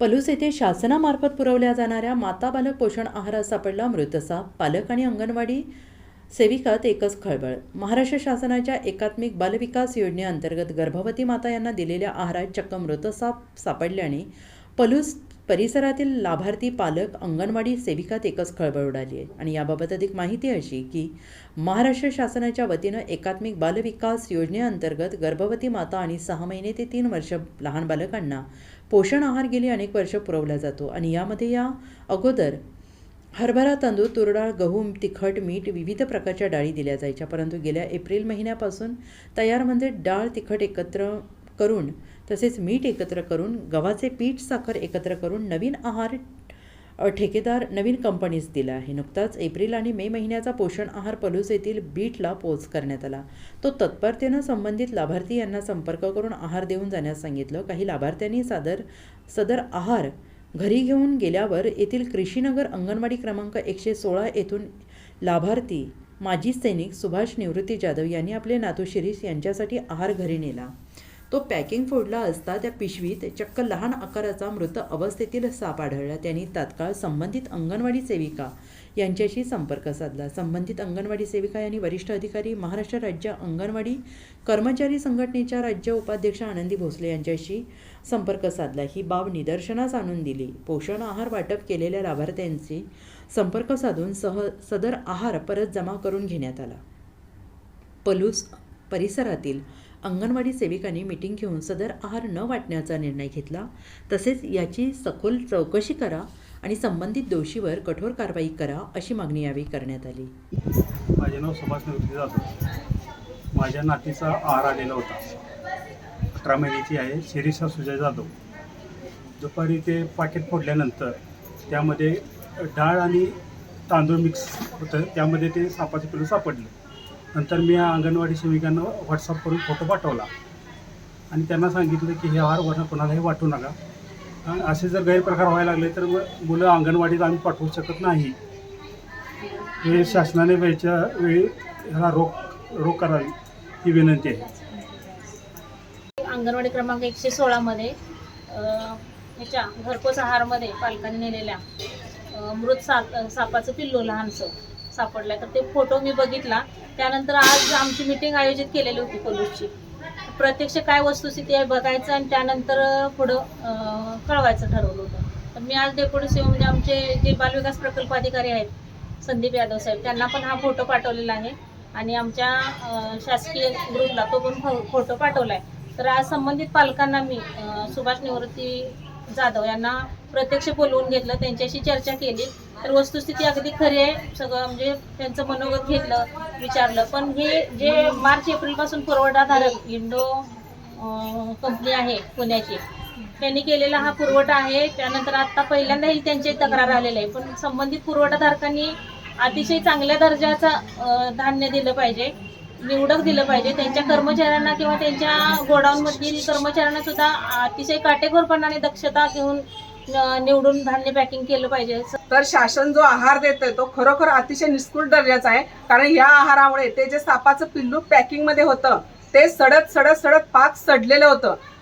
पलूस येथे शासनामार्फत पुरवल्या जाणाऱ्या माता बालक पोषण आहारात सापडला मृतसाप पालक आणि अंगणवाडी सेविकात एकच खळबळ. महाराष्ट्र शासनाच्या एकात्मिक बालविकास योजनेअंतर्गत गर्भवती माता यांना दिलेल्या आहारात चक्क मृतसाप सापडल्याने पलूस परिसरातील लाभार्थी पालक अंगणवाडी सेविकात एकच खळबळ उडाली आहे. आणि याबाबत अधिक माहिती अशी की महाराष्ट्र शासनाच्या वतीनं एकात्मिक बालविकास योजनेअंतर्गत गर्भवती माता आणि सहा महिने ते तीन वर्ष लहान बालकांना पोषण आहार गेली अनेक वर्ष पुरवला जातो. आणि यामध्ये या अगोदर हरभरा तांदूळ तुरडाळ गहू तिखट मीठ विविध प्रकारच्या डाळी दिल्या जायच्या. परंतु गेल्या एप्रिल महिन्यापासून तयार म्हणजे डाळ तिखट एकत्र करून तसेच मीठ एकत्र करून गव्हाचे पीठ साखर एकत्र करून नवीन आहार ठेकेदार नवीन कंपनीस दिला आहे. नुकताच एप्रिल आणि मे महिन्याचा पोषण आहार पलूस येथील बीटला पोच करण्यात आला. तो तत्परतेनं संबंधित लाभार्थी यांना संपर्क करून आहार देऊन जाण्यास सांगितलं. काही लाभार्थ्यांनी सादर सदर आहार घरी घेऊन गेल्यावर येथील कृषीनगर अंगणवाडी क्रमांक एकशे सोळा येथून लाभार्थी माजी सैनिक सुभाष निवृत्ती जाधव यांनी आपले नातू शिरीष यांच्यासाठी आहार घरी नेला. तो पॅकिंग फोडला असता त्या पिशवीत चक्क लहान आकाराचा मृत अवस्थेतील साप आढळला. त्यांनी तात्काळ संबंधित अंगणवाडी सेविका यांच्याशी संपर्क साधला. संबंधित अंगणवाडी सेविका यांनी वरिष्ठ अधिकारी महाराष्ट्र राज्य अंगणवाडी कर्मचारी संघटनेच्या राज्य उपाध्यक्ष आनंदी भोसले यांच्याशी संपर्क साधला. ही बाब निदर्शनास आणून दिली. पोषण आहार वाटप केलेल्या लाभार्थ्यांशी संपर्क साधून सह सदर आहार परत जमा करून घेण्यात आला. पलूस परिसरातील अंगणवाडी सेविकांनी मिटिंग घेऊन सदर आहार न वाटण्याचा निर्णय घेतला. तसेच याची सखोल चौकशी करा आणि संबंधित दोषीवर कठोर कारवाई करा अशी मागणी यावेळी करण्यात आली. माझे नाव सुभाष निवृत्ती जाधव. माझ्या नातीचा आहार आलेला होता. अठरा महिन्याची आहे. शिरीषा सुजय जाधव. दुपारी ते पाकिट फोडल्यानंतर त्यामध्ये डाळ आणि तांदूळ मिक्स होतं. त्यामध्ये ते सापाचं पिलू सापडलं. नंतर मी अंगणवाडी सेविकांना व्हॉट्सअप करून फोटो पाठवला. आणि त्यांना सांगितलं की हे आहार वर्ण कोणालाही वाटू नका. आणि असे जर गैरप्रकार व्हायला लागले तर मग मुलं अंगणवाडीत आम्ही पाठवू शकत नाही. हे शासनाने वेळच्या वेळी ह्याला रोख रोख करावी ही विनंती आहे. अंगणवाडी क्रमांक एकशे सोळामध्ये ह्याच्या घरपोच आहारमध्ये पालकांनी नेलेल्या मृत साप सापाचं पिल्लू लहानसं. सापडला तर ते फोटो मी बघितला. त्यानंतर आज आमची मिटिंग आयोजित केलेली होती पोलीसची. प्रत्यक्ष काय वस्तुस्थिती आहे बघायचं आणि त्यानंतर पुढं कळवायचं ठरवलं होतं. तर मी आज डेप्युटी सीओ म्हणजे आमचे जे बालविकास प्रकल्प अधिकारी आहेत संदीप यादव साहेब त्यांना पण हा फोटो पाठवलेला आहे. आणि आमच्या शासकीय ग्रुपला तो पण फो- फोटो पाठवला आहे तर आज संबंधित पालकांना मी सुभाष निवृत्ती जाधव यांना प्रत्यक्ष बोलवून घेतलं त्यांच्याशी चर्चा केली. तर वस्तुस्थिती अगदी खरी आहे. सगळं म्हणजे त्यांचं मनोगत घेतलं विचारलं. पण हे जे मार्च एप्रिलपासून पुरवठाधारक इंडो कंपनी आहे पुण्याची त्यांनी केलेला हा पुरवठा आहे. त्यानंतर आता पहिल्यांदाही त्यांची तक्रार आलेली आहे. पण संबंधित पुरवठाधारकांनी अतिशय चांगल्या दर्जाचं धान्य दिलं पाहिजे. निवडक दिलं पाहिजे. त्यांच्या कर्मचाऱ्यांना किंवा त्यांच्या गोडाऊनमधील कर्मचाऱ्यांना सुद्धा अतिशय काटेकोरपणाने दक्षता घेऊन निवडून धान्य पॅकिंग केलं पाहिजे. तर शासन जो आहार देतोय तो खरोखर अतिशय निष्कृत दर्जाचा आहे. कारण या आहारामुळे ते जे सापाचं पिल्लू पॅकिंगमध्ये होतं ते सडत सडत सडत पाक सडलेलं होतं.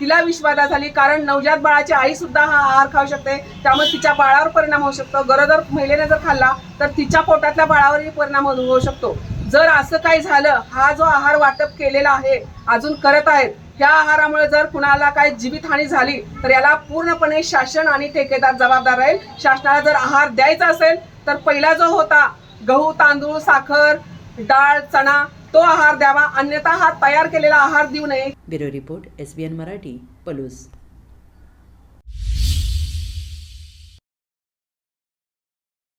तिला विषबाधा झाली कारण नवजात बाळाची आई सुद्धा हा आहार खाऊ शकते. त्यामुळे तिच्या बाळावर परिणाम होऊ शकतो. गरोदर महिलेने जर खाल्ला तर तिच्या पोटातल्या बाळावरही परिणाम होऊ शकतो. जर असं काही झालं हा जो आहार वाटप केलेला आहे अजून करत आहेत ह्या आहारामुळे जर कुणाला काय जीवितहानी झाली तर याला पूर्णपणे शासन आणि ठेकेदार जबाबदार राहील. शासनाला जर आहार द्यायचा असेल तर पहिला जो होता गहू तांदूळ साखर डाळ चणा तो आहार द्यावा अन्यथा हा तयार केलेला आहार देऊ नये. Bureau report S Marathi Palus.